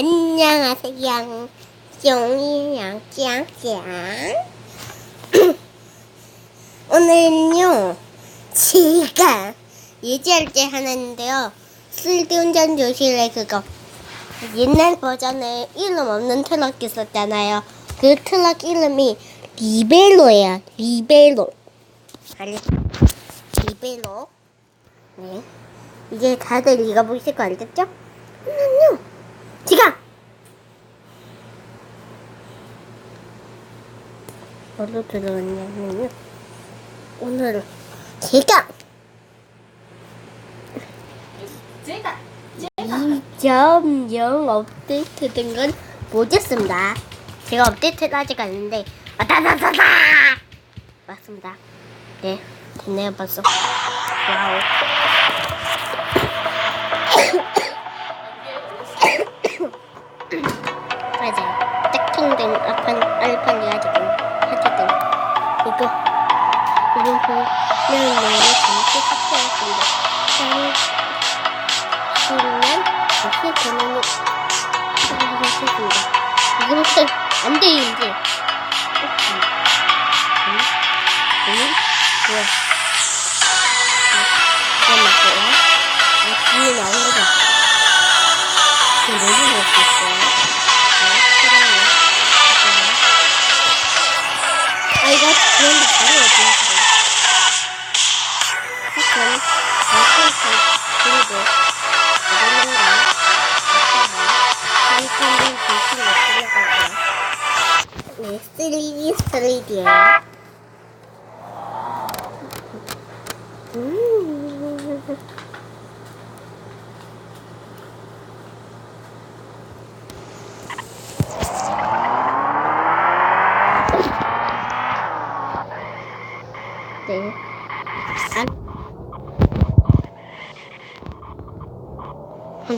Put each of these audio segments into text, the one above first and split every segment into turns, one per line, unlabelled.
안녕하세요. 종이랑 짱짱. 오늘은요, 제가 예지할 때 하나인데요. 쓸데운전 조실에 그거. 옛날 버전에 이름 없는 트럭 있었잖아요. 그 트럭 이름이 리벨로예요. 리벨로. 알겠죠? 리벨로. 네. 이제 다들 읽어보실 거 알겠죠? 그럼요. 지금! 어디로 들어왔냐면요. 오늘은 제가
제가
2.0 업데이트 된 건 못했습니다. 제가 업데이트를 아직 안 했는데, 아다다다다! 맞습니다. 네, 됐네요, 벌써. 와우. 알판, 알판이 아직은 하기든. 이거, 이거 보면은 잠시 삭제했습니다. 짠. 그러면 다시 전원을 하겠습니다. 이것은 안 돼요, 이제. 응? 응? 뭐야?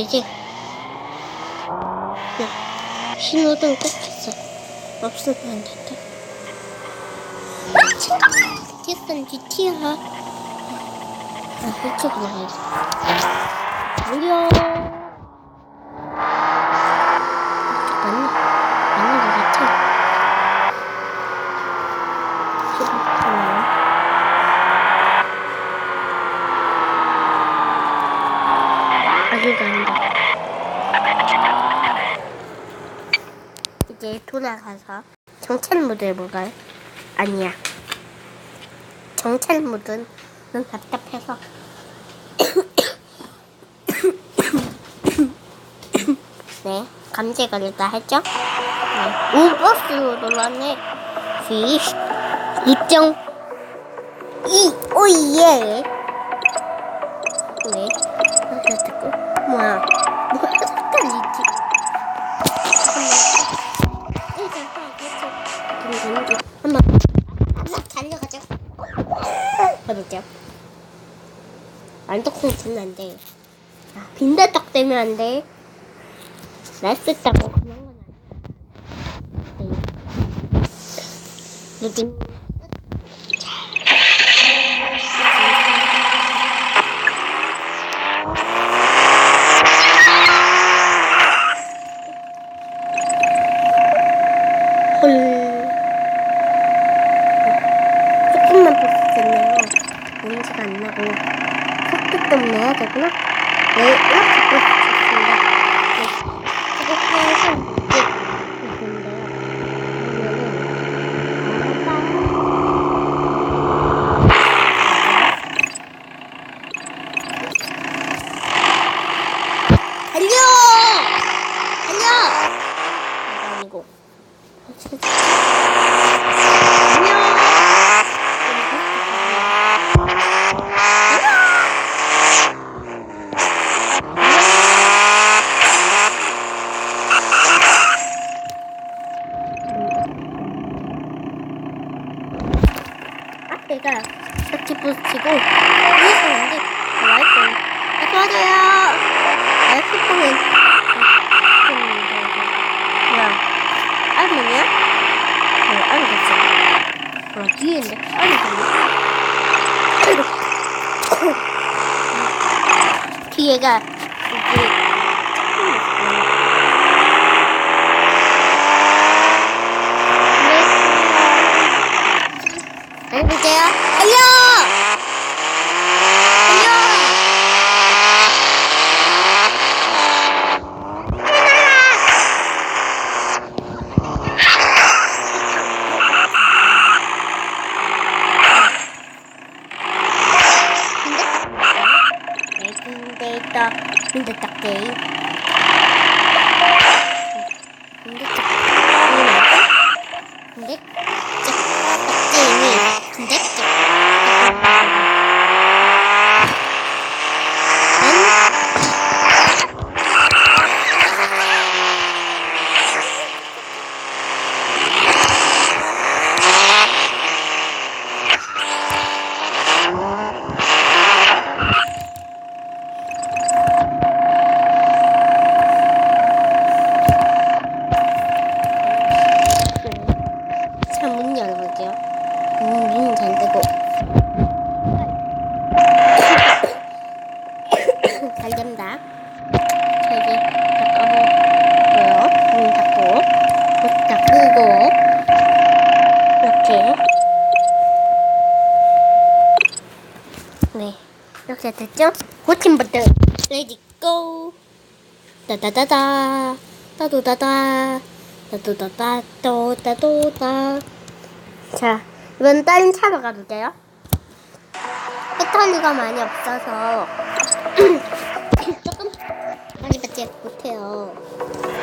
이제 그냥 신호등 꼭 했어. 없으면 안 된다. 아, 잠깐만! GTS는 GT야. 아, 이쪽으로 가야지. 무려. 맞는, 맞는 것 같아. 잠깐만요. 아, 이거 아니다. 이제 돌아가서 정찰 모드 해볼까요? 아니야. 정찰 모드는 답답해서. 네, 감기 걸렸다 했죠? 네, 오 버스로 놀랐네. 휘, 2.2, 오예. 네, 듣고, 뭐야, 해보죠. 안떡콩 주면 안 돼. 아, 빈대떡 되면 안 돼. 맛있다고 그런 건 아니야. 네. 요즘 헐. 조금만 보셨잖아요. 먼지가 안 나고 속도 때문에 해야 되구나. 네, 이렇게 보셨습니다. 네, 이렇게 해서 이제 있는데요. 그러면은 달려! 달려! 이거 아니고. 앞에가 이렇게 와이프 도와줘요. 와이프는 뭐야? 알문이야? 어 어. 뒤에가 이게 da, in the duck day. In the duck 잘 된다. 자, 이제 닫아보고요. 문 닫고. 문 닫고. 이렇게. 네. 이렇게 됐죠? 고침 버튼. 레디 고! 따다다다. 따도다다. 따도다다. 또따도다. 자, 이번 다른 차로 가볼게요. 배터리가 많이 없어서 못해요.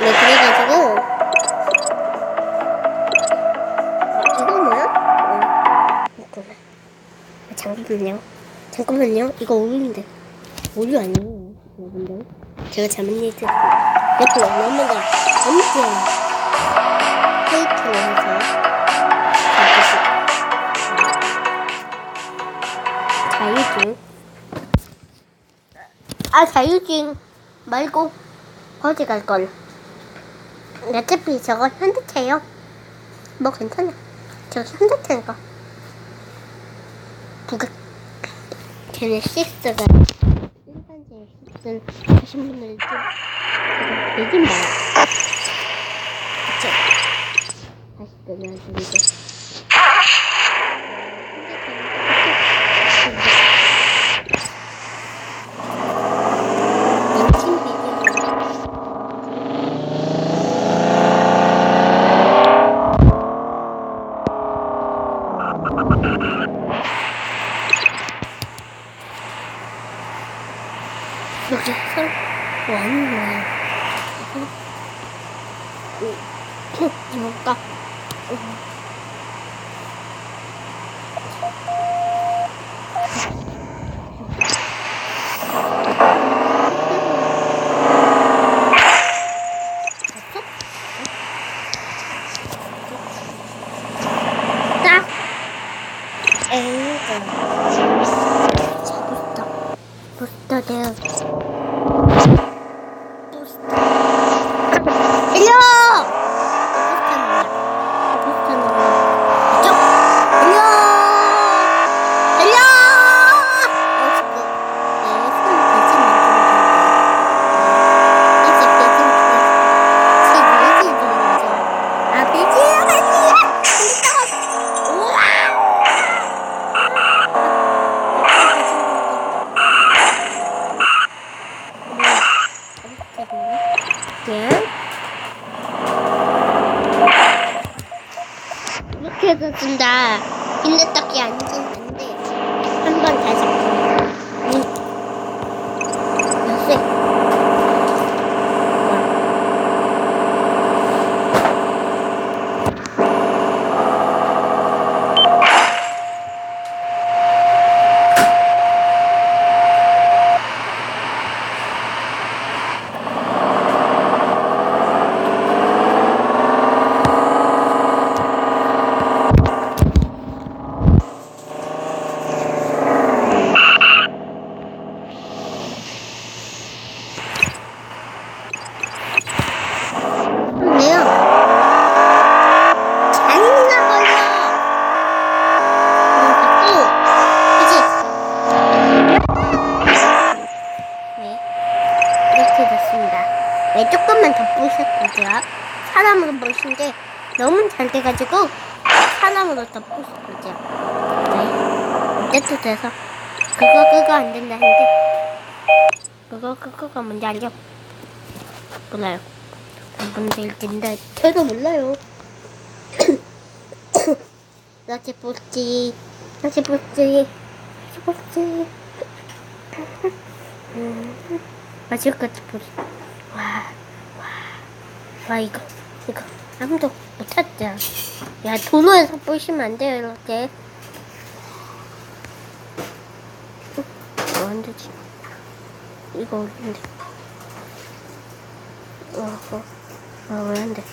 네, 그래가지고 이거 뭐야? 어, 이거구나. 잠깐만요. 잠깐만요. 이거 오류인데. 오류 아니에요. 여러분들. 제가 잘못 얘기했어요. 이렇게 엄마가 엄청 페이크를 해서 자유진. 아, 자유진 말고 어디 갈 걸. 어차피 저거 현대차예요. 뭐 괜찮아. 저 현대차니까. 부각 제네시스가 일반 제네시스 하신 분들 좀 요즘 봐요. 그쵸? 다시 끊어주는 잘 돼가지고 사람으로 더 부셨고요. 네 이제도 돼서 그거 그거 안 된다는데 그거 그거가 뭔지 알죠? 몰라요. 뭔지 근데 저도 몰라요. 나치 뽑지, 나치 뽑지, 나치 뽑지. 마지막까지 보지. 와, 와, 와 이거 이거 아무도 못 찾죠. 야 도로에서 보시면 안 돼요 이렇게. 어, 안 되지. 이거 어딘데? 어, 어, 어, 왜안 돼?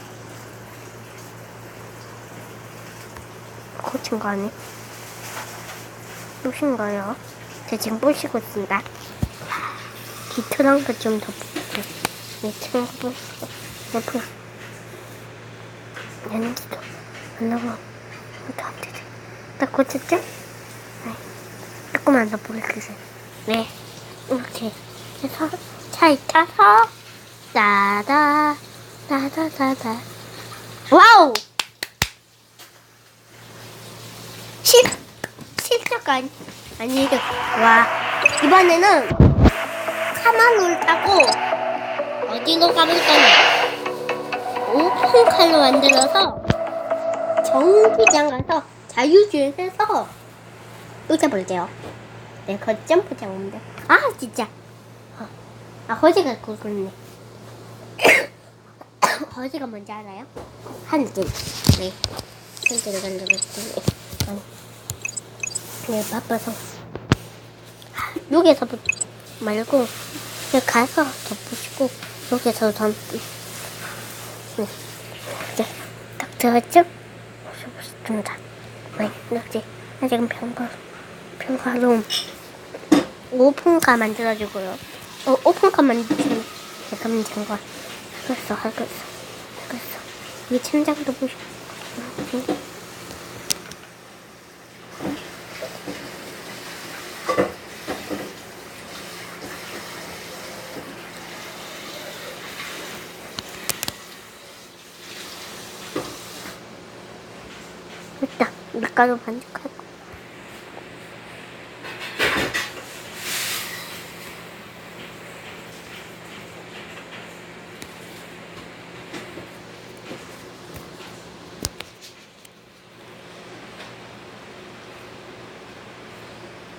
고친 거 아니? 보신 거요? 저 지금 보시고 있습니다. 깃털한 거좀 덮고, 이 친구 보시고, 안 나고, 이렇게 안 되지. 딱 고쳤죠? 네. 조금만 더 보여주세요. 네. 이렇게 해서 차에 타서, 따다, 따다다다. 와우! 실, 실적 아니, 아니, 이거, 와. 이번에는 카마노를 타고 어디로 가볼까요? 오픈칼로 만들어서 정비장 가서 자유주행해서 꽂아볼게요. 네, 거점프장 옵니다. 아, 진짜. 어. 아, 허지가 그거네. 허지가 뭔지 알아요? 한길. 네. 간다고 했더니. 아니. 네, 바빠서. 여기서부터 말고, 여기 가서 덮으시고, 여기서 덮으시고. 네. 이제 딱 들었죠? 오셔보셨습니다. 네, 이렇게. 나 지금 평가, 평가로 오픈카 만들어주고요. 어, 오픈카 만든 거. 하겠어, 하겠어, 하겠어. 이 천장도 보시고. 밀가루 반죽하고.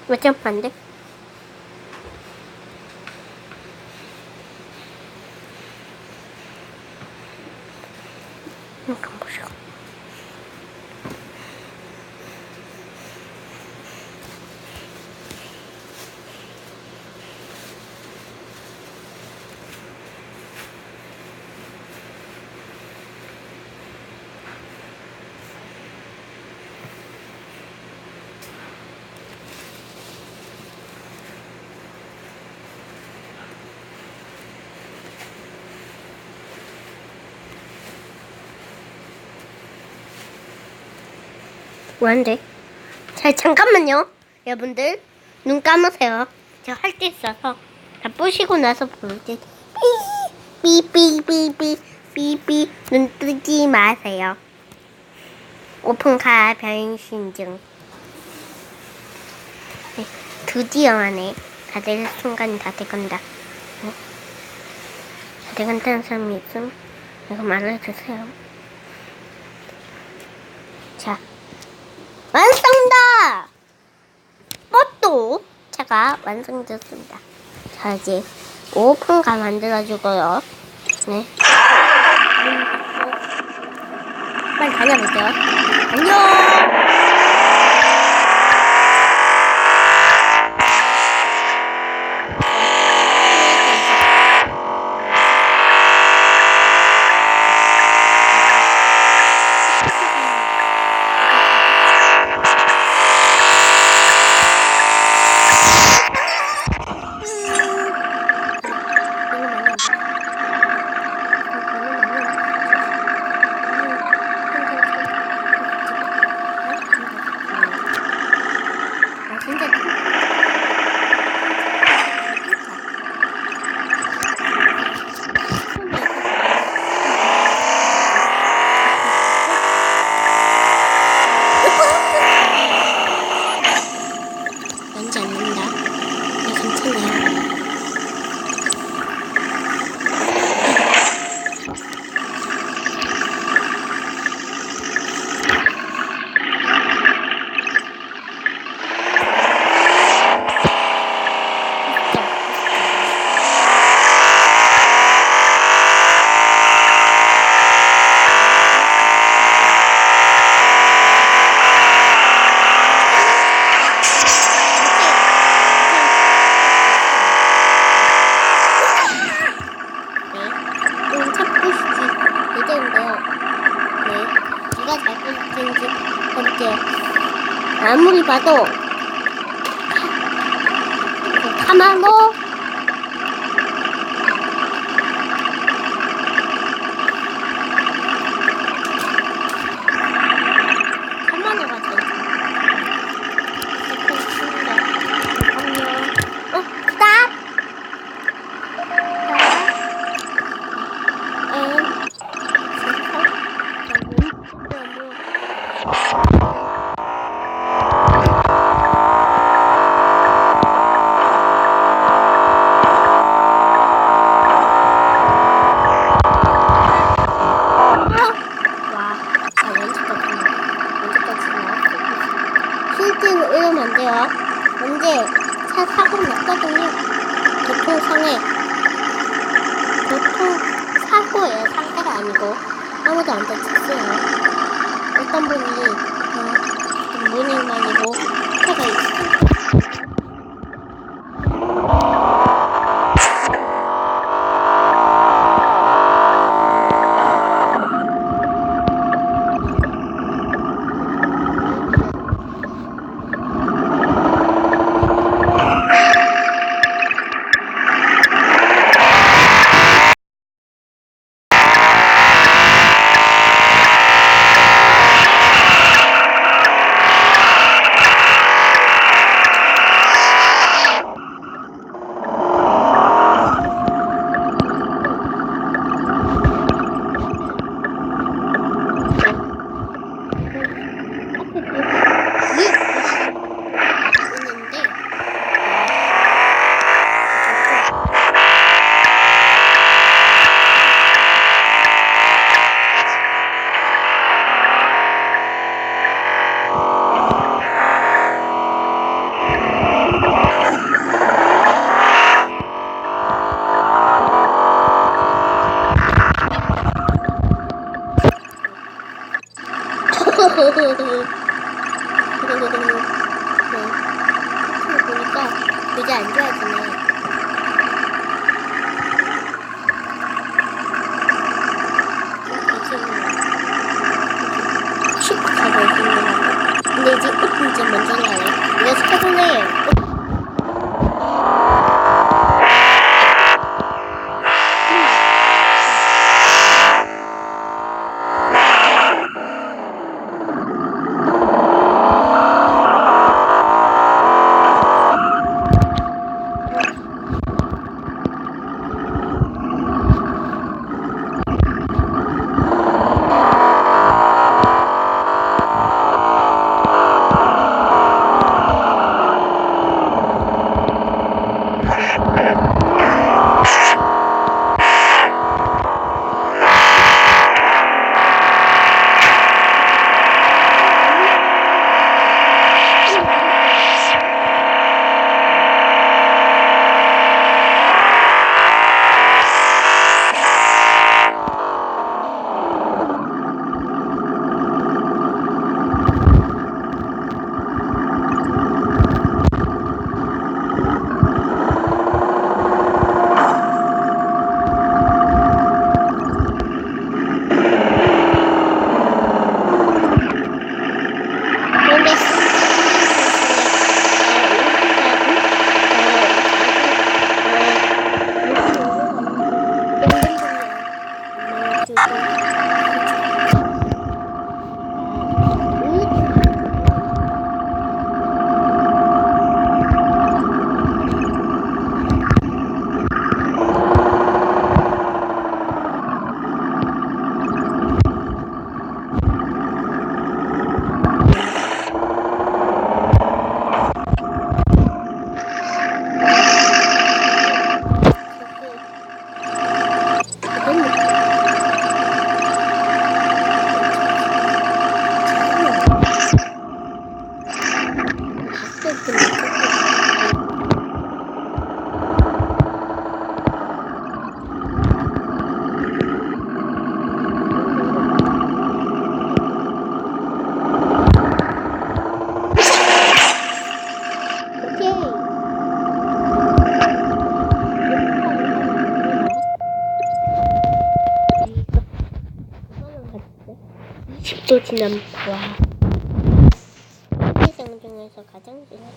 몇점 반대? 이거 보시고. 왜안돼? 자 잠깐만요. 여러분들 눈 감으세요. 제가 할 게 있어서 다 뿌시고 나서 볼게 삐삐삐삐 삐삐 눈 뜨지 마세요. 오픈카 변신 중. 네, 드디어 하네 다들 순간이 다 돼간다. 네. 다 돼간다는 사람이 있으면 이거 말해주세요 완성다! 꽃도 차가 완성되었습니다. 자, 이제 오픈카 만들어주고요. 네. 빨리 다녀볼게요. 안녕! 아무 또 지난 와. 세상 중에서 가장 진한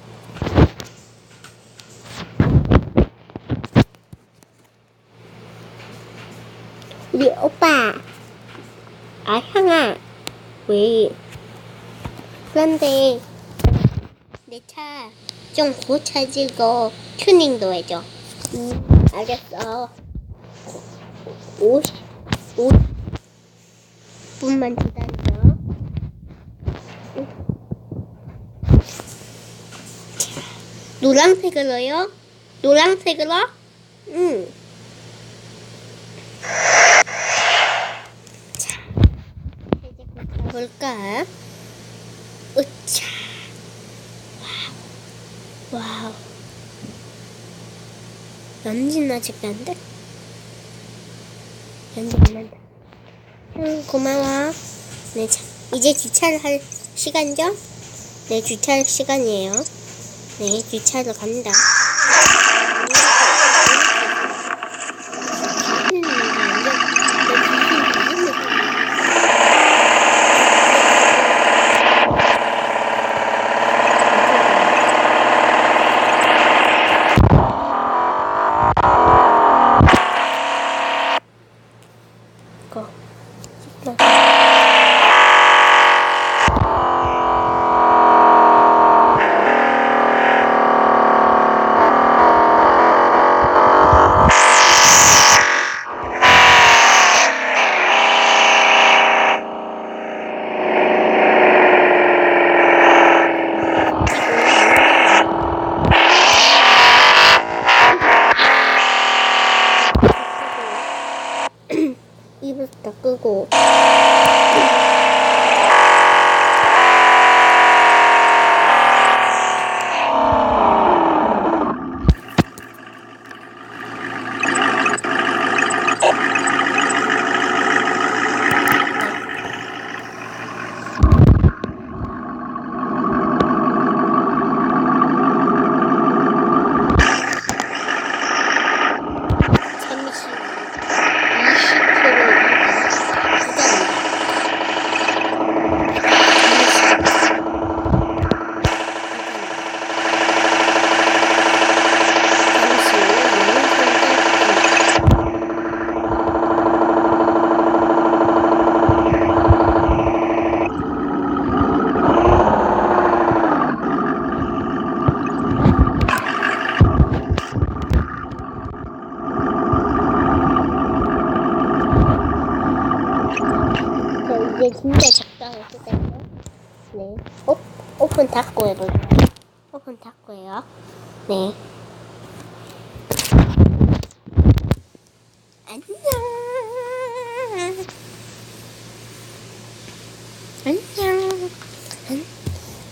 우리 오빠. 아 향아. 왜? 그런데 내 차 좀 고쳐지고 튜닝도 해줘. 응 알겠어. 50, 50분만 기다려. 노란색으로요? 노란색으로? 응. 자, 이제 볼까? 으차. 와우. 와우. 연진 아직 안 돼? 연진 안 난다. 응, 고마워. 네, 자, 이제 주차를 할 시간이죠? 네, 주차할 시간이에요. 네, 주차로 갑니다.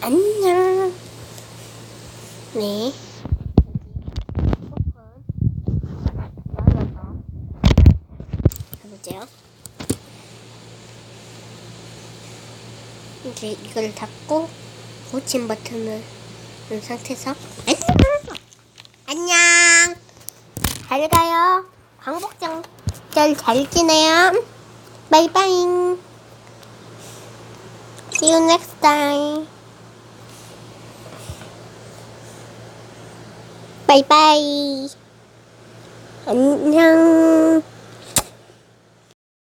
안녕. 네. 해보세요. 이제 이걸 닫고 고침 버튼을 누른 상태에서 안녕 잘 가요 광복절 잘 지내요 바이바이 See you next time 바이바이 안녕